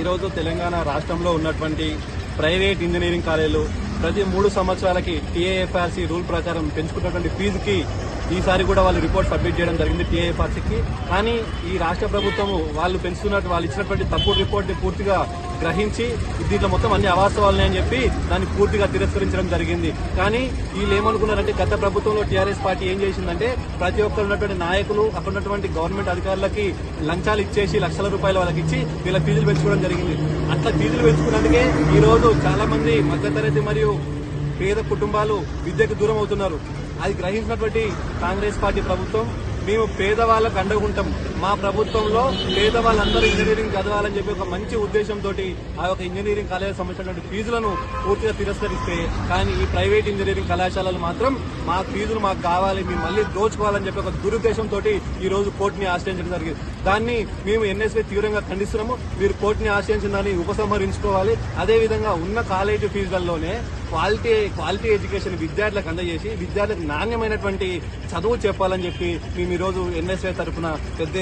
ఈరోజు తెలంగాణ రాష్ట్రంలో ఉన్నటువంటి ప్రైవేట్ ఇంజనీరింగ్ కాలేజీలు ప్రతి మూడు సంవత్సరాలకి టీఏఎఫ్ఆర్సీ రూల్ ప్రకారం పెంచుకున్నటువంటి ఫీజుకి ఈసారి కూడా వాళ్ళు రిపోర్ట్ సబ్మిట్ చేయడం జరిగింది టీఏఎఫ్ఆర్సీకి. కానీ ఈ రాష్ట్ర ప్రభుత్వము వాళ్ళు పెంచుతున్నట్టు వాళ్ళు ఇచ్చినటువంటి తప్పుడు రిపోర్ట్ని పూర్తిగా గ్రహించి దీంట్లో మొత్తం అన్ని అవాస్తవాలనే అని చెప్పి దాన్ని పూర్తిగా తిరస్కరించడం జరిగింది. కానీ వీళ్ళు ఏమనుకున్నారంటే గత ప్రభుత్వంలో టీఆర్ఎస్ పార్టీ ఏం చేసిందంటే ప్రతి ఒక్కరు ఉన్నటువంటి నాయకులు అక్కడ ఉన్నటువంటి గవర్నమెంట్ అధికారులకి లంచాలు ఇచ్చేసి లక్షల రూపాయలు వాళ్ళకి ఇచ్చి వీళ్ళ ఫీజులు పెంచుకోవడం జరిగింది. అట్లా ఫీజులు పెంచుకున్నందుకే ఈ రోజు చాలా మంది మధ్యతరగతి మరియు పేద కుటుంబాలు విద్యకు దూరం అవుతున్నారు. అది గ్రహించినటువంటి కాంగ్రెస్ పార్టీ ప్రభుత్వం మేము పేదవాళ్ళకు అండగుంటాం మా ప్రభుత్వంలో పేదవాళ్ళందరూ ఇంజనీరింగ్ చదవాలని చెప్పి ఒక మంచి ఉద్దేశంతో ఆ యొక్క ఇంజనీరింగ్ కళాశాల సంబంధించినటువంటి ఫీజులను పూర్తిగా తిరస్కరిస్తే కానీ ఈ ప్రైవేట్ ఇంజనీరింగ్ కళాశాలలు మాత్రం మా ఫీజులు మాకు కావాలి మేము మళ్ళీ దోచుకోవాలని చెప్పి ఒక దురుద్దేశంతో ఈ రోజు కోర్టుని ఆశ్రయించడం జరిగింది. దాన్ని మేము ఎన్ఎస్వీ తీవ్రంగా ఖండిస్తున్నాము. మీరు కోర్టుని ఆశ్రయించిన దాన్ని ఉపసంహరించుకోవాలి. అదేవిధంగా ఉన్న కాలేజీ ఫీజులలోనే క్వాలిటీ క్వాలిటీ ఎడ్యుకేషన్ విద్యార్థులకు అందజేసి విద్యార్థులకు నాణ్యమైనటువంటి చదువు చెప్పాలని చెప్పి మేము ఈరోజు ఎన్ఎస్ఏ తరఫున పెద్ద